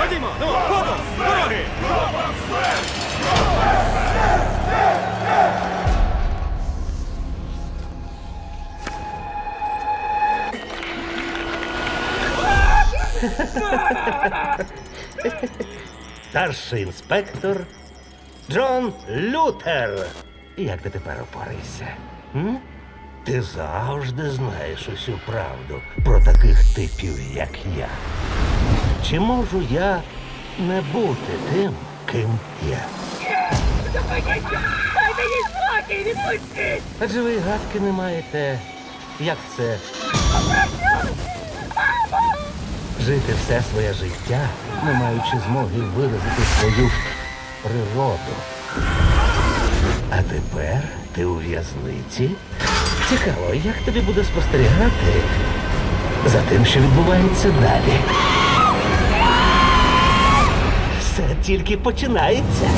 Ходімо, ну, ходу, з! Старший інспектор Джон Лютер. Як ти тепер опоришся? М? Ти завжди знаєш усю правду про таких типів, як я. Чи можу я не бути тим, ким я? Адже ви гадки не маєте. Як це? Жити все своє життя, не маючи змоги виразити свою природу. А тепер ти у в'язниці? Цікаво, як тобі буде спостерігати за тим, що відбувається далі. Все тільки починається.